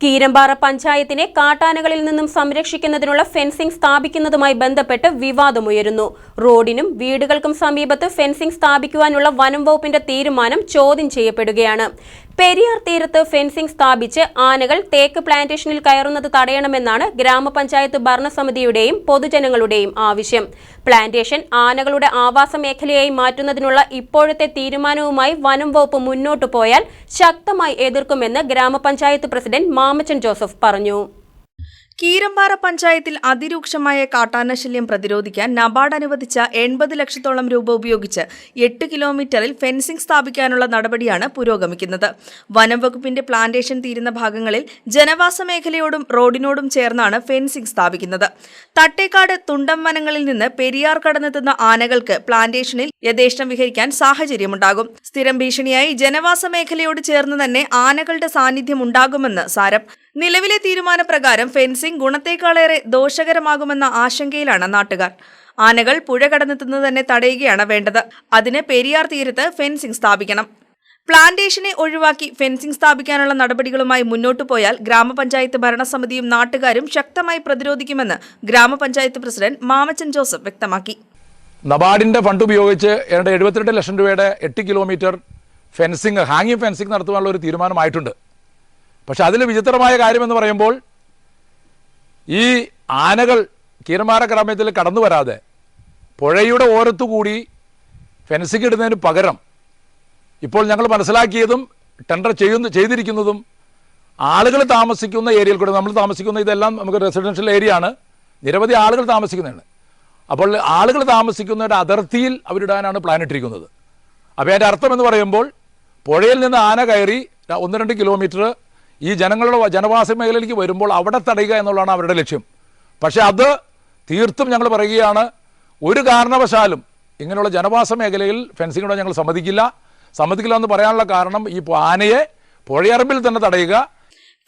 കീരമ്പാറ പഞ്ചായത്തിനെ കാട്ടാനകളിൽ നിന്നും സംരക്ഷിക്കുന്നതിനുള്ള ഫെൻസിംഗ് സ്ഥാപിക്കുന്നതുമായി ബന്ധപ്പെട്ട് വിവാദമുയരുന്നു റോഡിനും വീടുകൾക്കും സമീപത്ത് ഫെൻസിംഗ് സ്ഥാപിക്കുവാനുള്ള വനം വകുപ്പിന്റെ തീരുമാനം ചോദ്യം ചെയ്യപ്പെടുകയാണ്. പെരിയാർ തീരത്ത് ഫെൻസിംഗ് സ്ഥാപിച്ച് ആനകൾ തേക്ക് പ്ലാന്റേഷനിൽ കയറുന്നത് തടയണമെന്നാണ് ഗ്രാമപഞ്ചായത്ത് ഭരണസമിതിയുടെയും പൊതുജനങ്ങളുടെയും ആവശ്യം. പ്ലാന്റേഷൻ ആനകളുടെ ആവാസ മേഖലയായി മാറ്റുന്നതിനുള്ള ഇപ്പോഴത്തെ തീരുമാനവുമായി വനം വകുപ്പ് മുന്നോട്ടു പോയാൽ ശക്തമായി എതിർക്കുമെന്ന് ഗ്രാമപഞ്ചായത്ത് പ്രസിഡന്റ് മാമച്ചൻ ജോസഫ് പറഞ്ഞു. കീരമ്പാറ പഞ്ചായത്തിൽ അതിരൂക്ഷമായ കാട്ടാനശല്യം പ്രതിരോധിക്കാൻ നബാർഡ് അനുവദിച്ച എൺപത് ലക്ഷത്തോളം രൂപ ഉപയോഗിച്ച് എട്ട് കിലോമീറ്ററിൽ ഫെൻസിംഗ് സ്ഥാപിക്കാനുള്ള നടപടിയാണ് പുരോഗമിക്കുന്നത്. വനം വകുപ്പിന്റെ പ്ലാന്റേഷൻ തീരുന്ന ഭാഗങ്ങളിൽ ജനവാസ മേഖലയോടും റോഡിനോടും ചേർന്നാണ് ഫെൻസിംഗ് സ്ഥാപിക്കുന്നത്. തട്ടേക്കാട് തുണ്ടം വനങ്ങളിൽ നിന്ന് പെരിയാർ കടന്നെത്തുന്ന ആനകൾക്ക് പ്ലാന്റേഷനിൽ യഥേഷ്ടം വിഹരിക്കാൻ സാഹചര്യമുണ്ടാകും. സ്ഥിരം ഭീഷണിയായി ജനവാസ മേഖലയോട് ചേർന്ന് തന്നെ ആനകളുടെ സാന്നിധ്യം ഉണ്ടാകുമെന്ന് സാരം. നിലവിലെ തീരുമാനപ്രകാരം ഫെൻസിംഗ് ഗുണത്തേക്കാളേറെ ദോഷകരമാകുമെന്ന ആശങ്കയിലാണ് നാട്ടുകാർ. ആനകൾ പുഴ കടന്നെത്തുന്നത് തന്നെ തടയുകയാണ് വേണ്ടത്. അതിന് പെരിയാർ തീരത്ത് ഫെൻസിംഗ് സ്ഥാപിക്കണം. പ്ലാന്റേഷനെ ഒഴിവാക്കി ഫെൻസിംഗ് സ്ഥാപിക്കാനുള്ള നടപടികളുമായി മുന്നോട്ടു പോയാൽ ഗ്രാമപഞ്ചായത്ത് ഭരണസമിതിയും നാട്ടുകാരും ശക്തമായി പ്രതിരോധിക്കുമെന്ന് ഗ്രാമപഞ്ചായത്ത് പ്രസിഡന്റ് മാമച്ചൻ ജോസഫ് വ്യക്തമാക്കി. നബാർഡിന്റെ ഫണ്ട് ഉപയോഗിച്ച് ഏതാണ്ട് എഴുപത്തിരണ്ട് ലക്ഷം രൂപയുടെ എട്ട് കിലോമീറ്റർ ഫെൻസിംഗ് ഹാങ്ങിങ് ഫെൻസിംഗ് നടത്തുവാനുള്ള ഒരു തീരുമാനമായിട്ടുണ്ട്. പക്ഷെ അതിൽ വിചിത്രമായ കാര്യമെന്ന് പറയുമ്പോൾ ഈ ആനകൾ കീരമാര ഗ്രാമത്തിൽ കടന്നു വരാതെ പുഴയുടെ ഓരത്തു കൂടി ഫെൻസിങ് ഇടുന്നതിന് പകരം ഇപ്പോൾ ഞങ്ങൾ മനസ്സിലാക്കിയതും ടെൻഡർ ചെയ്യുന്ന ചെയ്തിരിക്കുന്നതും ആളുകൾ താമസിക്കുന്ന ഏരിയയിൽ കൂടെ നമ്മൾ താമസിക്കുന്ന ഇതെല്ലാം നമുക്ക് റെസിഡൻഷ്യൽ ഏരിയ ആണ്. നിരവധി ആളുകൾ താമസിക്കുന്നതാണ്. അപ്പോൾ ആളുകൾ താമസിക്കുന്നവരുടെ അതിർത്തിയിൽ അവരിടാനാണ് പ്ലാൻ ഇട്ടിരിക്കുന്നത്. അപ്പോൾ അതിന്റെ അർത്ഥം എന്ന് പറയുമ്പോൾ പുഴയിൽ നിന്ന് ആന കയറി ഒന്ന് രണ്ട് കിലോമീറ്റർ ഈ ജനങ്ങളുടെ ജനവാസ മേഖലയിലേക്ക് വരുമ്പോൾ അവിടെ തടയുക എന്നുള്ളതാണ് അവരുടെ ലക്ഷ്യം. പക്ഷേ അത് തീർത്തും ഞങ്ങൾ പറയുകയാണ് ഒരു കാരണവശാലും ഇങ്ങനെയുള്ള ജനവാസ മേഖലയിൽ ഫെൻസിങ്ങിനോട് ഞങ്ങൾ സമ്മതിക്കില്ല. സമ്മതിക്കില്ല എന്ന് പറയാനുള്ള കാരണം ഈ ആനയെ പുഴയറമ്പിൽ തന്നെ തടയുക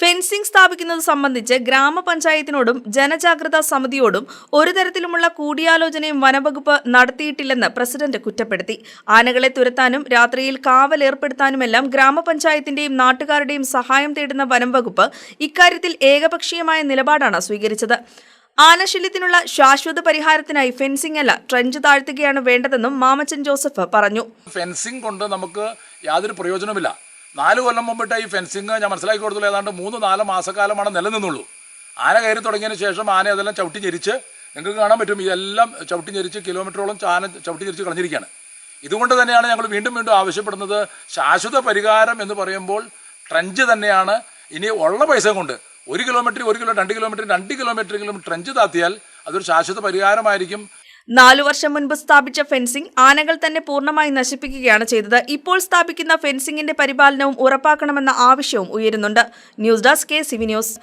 ഫെൻസിംഗ് സ്ഥാപിക്കുന്നത് സംബന്ധിച്ച് ഗ്രാമപഞ്ചായത്തിനോടും ജനജാഗ്രതാ സമിതിയോടും ഒരു തരത്തിലുമുള്ള കൂടിയാലോചനയും വനവകുപ്പ് നടത്തിയിട്ടില്ലെന്ന് പ്രസിഡന്റ് കുറ്റപ്പെടുത്തി. ആനകളെ തുരത്താനും രാത്രിയിൽ കാവൽ ഏർപ്പെടുത്താനുമെല്ലാം ഗ്രാമപഞ്ചായത്തിന്റെയും നാട്ടുകാരുടെയും സഹായം തേടുന്ന വനംവകുപ്പ് ഇക്കാര്യത്തിൽ ഏകപക്ഷീയമായ നിലപാടാണ് സ്വീകരിച്ചത്. ആനശല്യത്തിനുള്ള ശാശ്വത പരിഹാരത്തിനായി ഫെൻസിംഗ് അല്ല ട്രെഞ്ച് താഴ്ത്തുകയാണ് വേണ്ടതെന്നും മാമച്ചൻ ജോസഫ് പറഞ്ഞു. ഫെൻസിംഗ് കൊണ്ട് നമുക്ക് യാതൊരു പ്രയോജനമില്ല നാല് കൊല്ലം മുമ്പിട്ട് ഈ ഫെൻസിങ് ഞാൻ മനസ്സിലാക്കി കൊടുത്തുള്ളൂ ഏതാണ്ട് മൂന്ന് നാല് മാസക്കാലമാണ് നിലനിന്നുള്ളൂ. ആന കയറി തുടങ്ങിയതിന് ശേഷം ആന അതെല്ലാം ചവിട്ടി ഞെരിച്ച് നിങ്ങൾക്ക് കാണാൻ പറ്റും. ഇതെല്ലാം ചവിട്ടി ഞെരിച്ച് കിലോമീറ്ററോളം ആന ചവിട്ടി ഞെരിച്ച് കളഞ്ഞിരിക്കുകയാണ്. ഇതുകൊണ്ട് തന്നെയാണ് ഞങ്ങൾ വീണ്ടും വീണ്ടും ആവശ്യപ്പെടുന്നത് ശാശ്വത പരിഹാരം എന്ന് പറയുമ്പോൾ ട്രഞ്ച് തന്നെയാണ്. ഇനി ഉള്ള പൈസ കൊണ്ട് ഒരു കിലോമീറ്റർ ഒരു കിലോ രണ്ട് കിലോമീറ്റർ രണ്ട് കിലോമീറ്ററെങ്കിലും ട്രഞ്ച് താത്തിയാൽ അതൊരു ശാശ്വത പരിഹാരമായിരിക്കും. നാലു വർഷം മുൻപ് സ്ഥാപിച്ച ഫെൻസിംഗ് ആനകൾ തന്നെ പൂർണമായി നശിപ്പിക്കുകയാണ് ചെയ്തത്. ഇപ്പോൾ സ്ഥാപിക്കുന്ന ഫെൻസിംഗിന്റെ പരിപാലനവും ഉറപ്പാക്കണമെന്ന ആവശ്യവും ഉയരുന്നുണ്ട്. News desk K CV news.